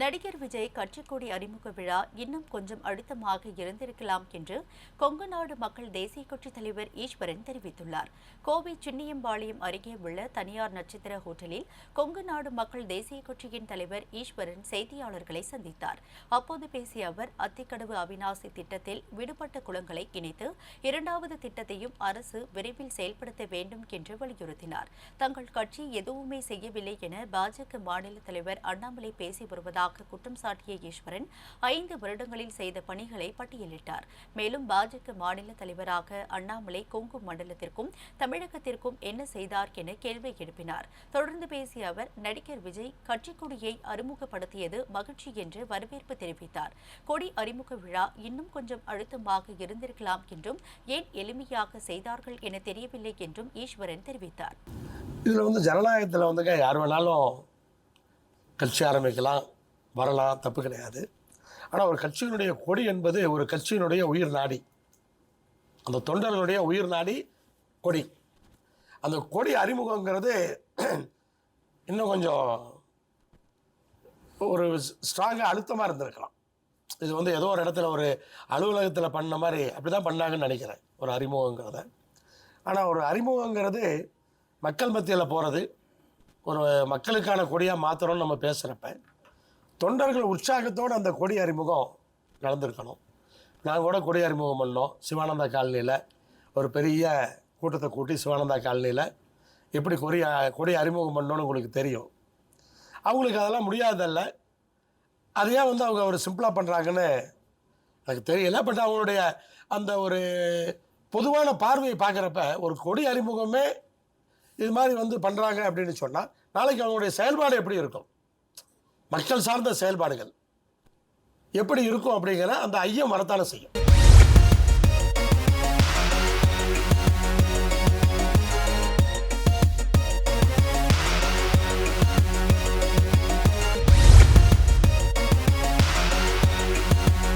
நடிகர் விஜய் கட்சிக்கொடி அறிமுக விழா இன்னும் கொஞ்சம் அழுத்தமாக இருந்திருக்கலாம் என்று கொங்கு நாடு மக்கள் தேசிய கட்சி தலைவர் ஈஸ்வரன் தெரிவித்துள்ளார். கோவை சின்னியம்பாளையம் அருகே உள்ள தனியார் நட்சத்திர ஹோட்டலில் கொங்கு நாடு மக்கள் தேசிய கட்சியின் தலைவர் ஈஸ்வரன் செய்தியாளர்களை சந்தித்தார். அப்போது பேசிய அவர் அத்திக்கடவு அவிநாசி திட்டத்தில் விடுபட்ட குளங்களை இணைத்து இரண்டாவது திட்டத்தையும் அரசு விரைவில் செயல்படுத்த வேண்டும் என்று வலியுறுத்தினார். தங்கள் கட்சி எதுவுமே செய்யவில்லை என பாஜக மாநில தலைவர் அண்ணாமலை பேசி வருவதாக குற்றம் சாட்டிய ஈஸ்வரன் ஐந்து வருடங்களில் செய்த பணிகளை பட்டியலிட்டார். மேலும் பாஜக மாநில தலைவராக அண்ணாமலை கொங்கு மண்டலத்திற்கும் தமிழகத்திற்கும் என்ன செய்தார் என கேள்வி எழுப்பினார். தொடர்ந்து பேசிய அவர் நடிகர் விஜய் கட்சிக் கொடியை அறிமுகப்படுத்தியது மகிழ்ச்சி என்று வரவேற்பு தெரிவித்தார். கொடி அறிமுக விழா இன்னும் கொஞ்சம் அழுத்தமாக இருந்திருக்கலாம் என்றும் ஏன் எளிமையாக செய்தார்கள் என தெரியவில்லை என்றும் ஈஸ்வரன் தெரிவித்தார். இதில் வந்து ஜனநாயகத்தில் வந்துங்க யார் வேணாலும் கட்சி ஆரம்பிக்கலாம். வரலாம் தப்பு கிடையாது. ஆனால் ஒரு கட்சியினுடைய கொடி என்பது ஒரு கட்சியினுடைய உயிர் நாடி. அந்த தொண்டர்களுடைய உயிர் நாடி கொடி. அந்த கொடி அறிமுகங்கிறது இன்னும் கொஞ்சம் ஒரு ஸ்ட்ராங்காக அழுத்தமாக இருந்திருக்கலாம். இது வந்து ஏதோ ஒரு இடத்துல ஒரு அலுவலகத்தில் பண்ண மாதிரி அப்படி தான் பண்ணாங்கன்னு நினைக்கிறேன் ஒரு அறிமுகங்கிறத. ஆனால் ஒரு அறிமுகங்கிறது மக்கள் மத்தியில் போகிறது ஒரு மக்களுக்கான கொடியாக மாத்திரம்னு நம்ம பேசுகிறப்ப தொண்டர்கள் உற்சாகத்தோடு அந்த கொடி அறிமுகம் நடந்திருக்கணும். நாங்கள் கூட கொடி அறிமுகம் பண்ணோம். சிவானந்தா காலனியில் ஒரு பெரிய கூட்டத்தை கூட்டி சிவானந்தா காலனியில் எப்படி கொடி கொடி அறிமுகம் பண்ணோன்னு உங்களுக்கு தெரியும். அவங்களுக்கு அதெல்லாம் முடியாதல்ல. அது ஏன் வந்து அவங்க ஒரு சிம்பிளாக பண்ணுறாங்கன்னு எனக்கு தெரியல. பட் அவங்களுடைய அந்த ஒரு பொதுவான பார்வையை பார்க்குறப்ப ஒரு கொடி அறிமுகமே இது மாதிரி வந்து பண்ணுறாங்க அப்படின்னு சொன்னால் நாளைக்கு அவங்களுடைய செயல்பாடு எப்படி இருக்கும்? மக்கள் சார்ந்த செயல்பாடுகள் எப்படி இருக்கும் அப்படிங்கிற அந்த ஐயம் வரத்தானே செய்யும்.